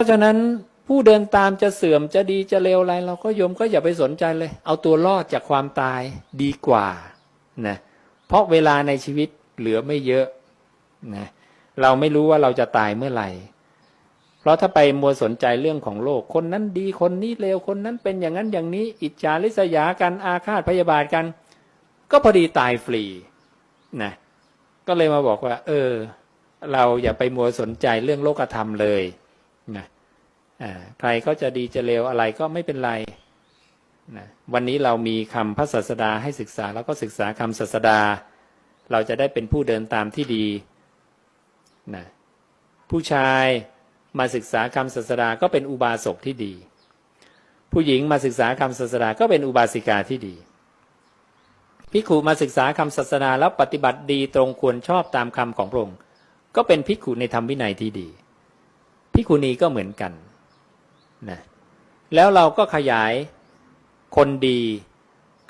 ราะฉะนั้นผู้เดินตามจะเสื่อมจะดีจะเลวอะไร เราก็โยมก็อย่าไปสนใจเลย เอาตัวรอดจากความตายดีกว่านะเพราะเวลาในชีวิตเหลือไม่เยอะนะเราไม่รู้ว่าเราจะตายเมื่อไหร่ เพราะถ้าไปมัวสนใจเรื่องของโลก คนนั้นดีคนนี้เลวคนนั้นเป็นอย่างนั้นอย่างนี้ อิจฉาริษยากันอาฆาตพยาบาทกัน ก็พอดีตายฟรีนะก็เลยมาบอกว่า เออ เราอย่าไปมัวสนใจเรื่องโลกธรรมเลย นะใครก็จะดีจะเลวอะไรก็ไม่เป็นไรนะวันนี้เรามีคำพระศาสดาให้ศึกษาแล้วก็ศึกษาคำศาสดา เราจะได้เป็นผู้เดินตามที่ดีนะผู้ชายมาศึกษาคำศาสดาก็เป็นอุบาสกที่ดี ผู้หญิงมาศึกษาคำศาสดาก็เป็นอุบาสิกาที่ดีภิกขุมาศึกษาคำศาสนาแล้วปฏิบัติดีตรงควรชอบตามคำของพระองค์ก็เป็นภิกขุในธรรมวินัยที่ดี ภิกุณีก็เหมือนกันนะแล้วเราก็ขยายคนดี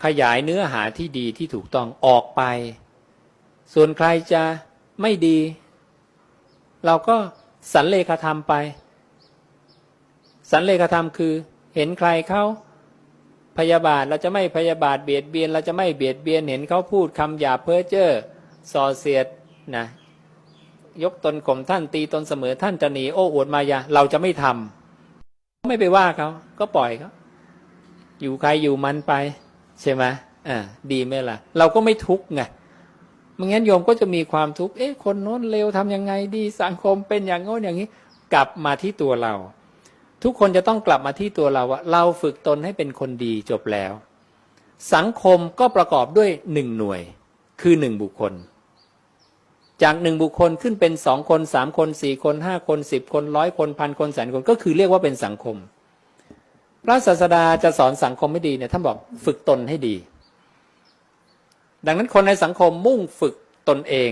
ขยายเนื้อหาที่ดีที่ถูกต้องออกไป ส่วนใครจะไม่ดี เราก็สันเลขธรรมไป สันเลขธรรมคือ เห็นใครเขาพยาบาทเราจะไม่พยาบาทเบียดเบียน เราจะไม่เบียดเบียนเห็นเขาพูดคำหยาบเพ้อเจ้อส่อเสียดนะ ยกตนข่มท่านตีตนเสมอท่านจะหนีโอ้อวดมายาเราจะไม่ทำไม่ไปว่าเขาก็ปล่อยเขาอยู่ใครอยู่มันไป ใช่ไหมอ่าดีไหมล่ะ เราก็ไม่ทุกข์ไงไม่งั้นโยมก็จะมีความทุกข์เอ๊ะคนโน้นเลวทำยังไงดีสังคมเป็นอย่างโน้นอย่างนี้ กลับมาที่ตัวเรา ทุกคนจะต้องกลับมาที่ตัวเราว่าเราฝึกตนให้เป็นคนดีจบแล้ว สังคมก็ประกอบด้วยหนึ่งหน่วย คือหนึ่งบุคคล จากหนึ่งบุคคลขึ้นเป็นสองคนสามคนสี่คนห้าคนสิบคนร้อยคนพันคนแสนคนก็คือเรียกว่าเป็นสังคม พระศาสดาจะสอนสังคมไม่ดีเนี่ยท่านบอกฝึกตนให้ดี ดังนั้นคนในสังคมมุ่งฝึกตนเอง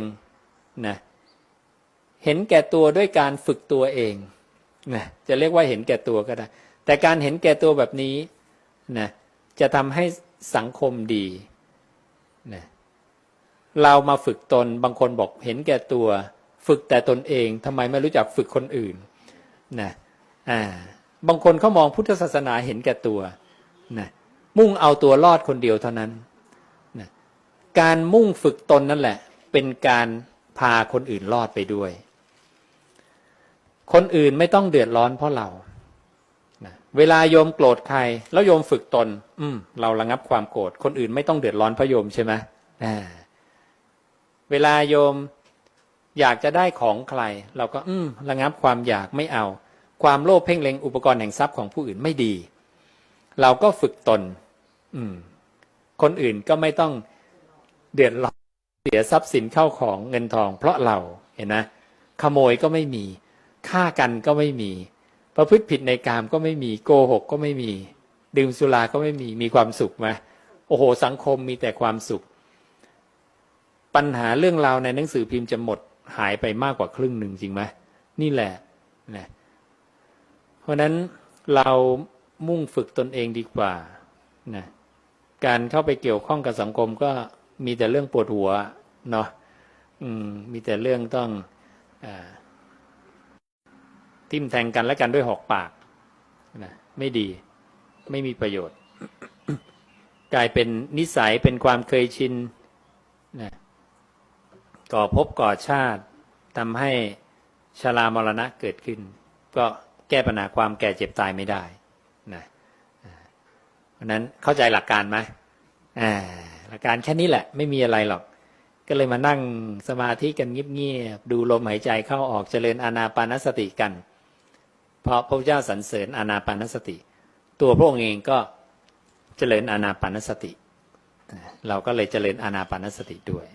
นะเห็นแก่ตัวด้วยการฝึกตัวเองนะจะเรียกว่าเห็นแก่ตัวก็ได้ แต่การเห็นแก่ตัวแบบนี้นะจะทำให้สังคมดีนะ เรามาฝึกตนบางคนบอกเห็นแก่ตัว ฝึกแต่ตนเองทำไมไม่รู้จักฝึกคนอื่นนะอ่าบางคนเขามองพุทธศาสนาเห็นแก่ตัวนะมุ่งเอาตัวรอดคนเดียวเท่านั้นนะการมุ่งฝึกตนนั่นแหละ เป็นการพาคนอื่นรอดไปด้วย คนอื่นไม่ต้องเดือดร้อนเพราะเรานะเวลาโยมโกรธใคร แล้วโยมฝึกตน อืม เราระงับความโกรธคนอื่นไม่ต้องเดือดร้อนเพราะโยมใช่ไหมอ่า เวลาโยมอยากจะได้ของใคร เราก็อืมระงับความอยากไม่เอา ความโลภเพ่งเล็งอุปกรณ์แห่งทรัพย์ของผู้อื่นไม่ดี เราก็ฝึกตน อืม คนอื่นก็ไม่ต้องเดือดร้อนเสียทรัพย์สินเข้าของเงินทอง เพราะเราเห็นนะขโมยก็ไม่มีฆ่ากันก็ไม่มี ประพฤติผิดในกามก็ไม่มีโกหกก็ไม่มี ดื่มสุราก็ไม่มีมีความสุขไหมโอ้โหสังคมมีแต่ความสุข ปัญหาเรื่องราวในหนังสือพิมพ์จะหมดหายไปมากกว่าครึ่งหนึ่งจริงไหมนี่แหละนะเพราะนั้นเรามุ่งฝึกตนเองดีกว่านะการเข้าไปเกี่ยวข้องกับสังคมก็มีแต่เรื่องปวดหัวเนาะมมีแต่เรื่องต้องอทิมแทงกันและกันด้วยหอกปากนะไม่ดีไม่มีประโยชน์ กลายเป็นนิสัยเป็นความเคยชินนะ ก่อภพก่อชาติทำให้ชรามรณะเกิดขึ้น ก็แก้ปัญหาความแก่เจ็บตายไม่ได้นะอ่าเพราะนั้นเข้าใจหลักการไหมหลักการแค่นี้แหละ ไม่มีอะไรหรอก ก็เลยมานั่งสมาธิกันเงียบๆดูลมหายใจเข้าออกเจริญอานาปานสติกัน เพราะพระเจ้าสรรเสริญอานาปานสติ ตัวพระองค์เองก็เจริญอานาปานสติ เราก็เลยเจริญอานาปานสติด้วย